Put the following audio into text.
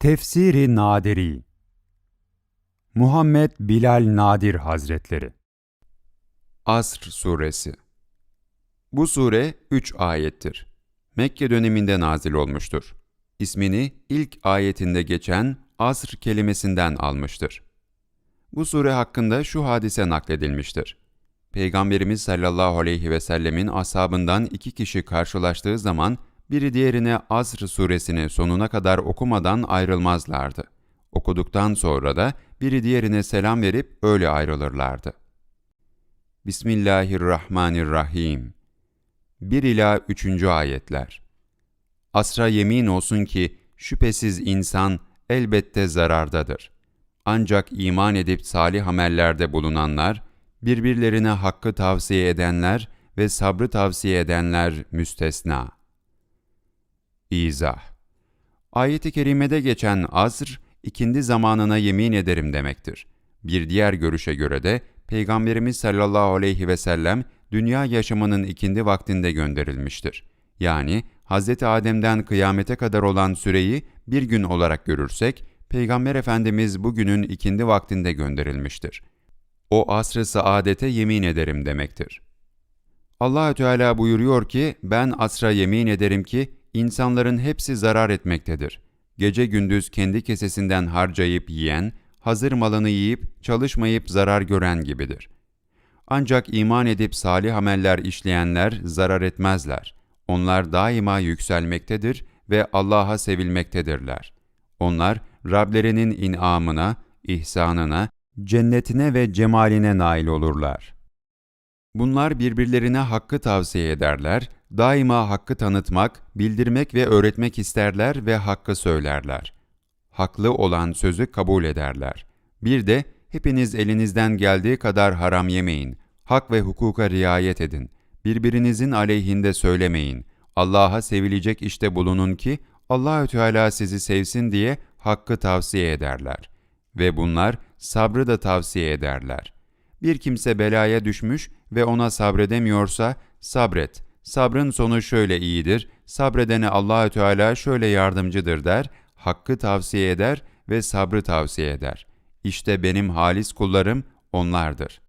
Tefsiri Nadiri Muhammed Bilal Nadir Hazretleri Asr Suresi Bu sure 3 ayettir. Mekke döneminde nazil olmuştur. İsmini ilk ayetinde geçen asr kelimesinden almıştır. Bu sure hakkında şu hadise nakledilmiştir. Peygamberimiz sallallahu aleyhi ve sellemin ashabından iki kişi karşılaştığı zaman biri diğerine Asr suresini sonuna kadar okumadan ayrılmazlardı. Okuduktan sonra da biri diğerine selam verip öyle ayrılırlardı. Bismillahirrahmanirrahim. 1 ila 3. ayetler. Asra yemin olsun ki şüphesiz insan elbette zarardadır. Ancak iman edip salih amellerde bulunanlar, birbirlerine hakkı tavsiye edenler ve sabrı tavsiye edenler müstesna. İzah Ayet-i kerimede geçen asr, ikindi zamanına yemin ederim demektir. Bir diğer görüşe göre de Peygamberimiz sallallahu aleyhi ve sellem dünya yaşamının ikindi vaktinde gönderilmiştir. Yani Hz. Adem'den kıyamete kadar olan süreyi bir gün olarak görürsek, Peygamber Efendimiz bugünün ikindi vaktinde gönderilmiştir. O asr-ı saadete yemin ederim demektir. Allahü Teala buyuruyor ki, ben asra yemin ederim ki, insanların hepsi zarar etmektedir. Gece gündüz kendi kesesinden harcayıp yiyen, hazır malını yiyip çalışmayıp zarar gören gibidir. Ancak iman edip salih ameller işleyenler zarar etmezler. Onlar daima yükselmektedir ve Allah'a sevilmektedirler. Onlar Rablerinin inamına, ihsanına, cennetine ve cemaline nail olurlar. Bunlar birbirlerine hakkı tavsiye ederler, daima hakkı tanıtmak, bildirmek ve öğretmek isterler ve hakkı söylerler. Haklı olan sözü kabul ederler. Bir de hepiniz elinizden geldiği kadar haram yemeyin, hak ve hukuka riayet edin, birbirinizin aleyhinde söylemeyin, Allah'a sevilecek işte bulunun ki Allahü Teala sizi sevsin diye hakkı tavsiye ederler. Ve bunlar sabrı da tavsiye ederler. Bir kimse belaya düşmüş ve ona sabredemiyorsa sabret. Sabrın sonu şöyle iyidir. Sabredene Allahü Teala şöyle yardımcıdır der. Hakkı tavsiye eder ve sabrı tavsiye eder. İşte benim halis kullarım onlardır.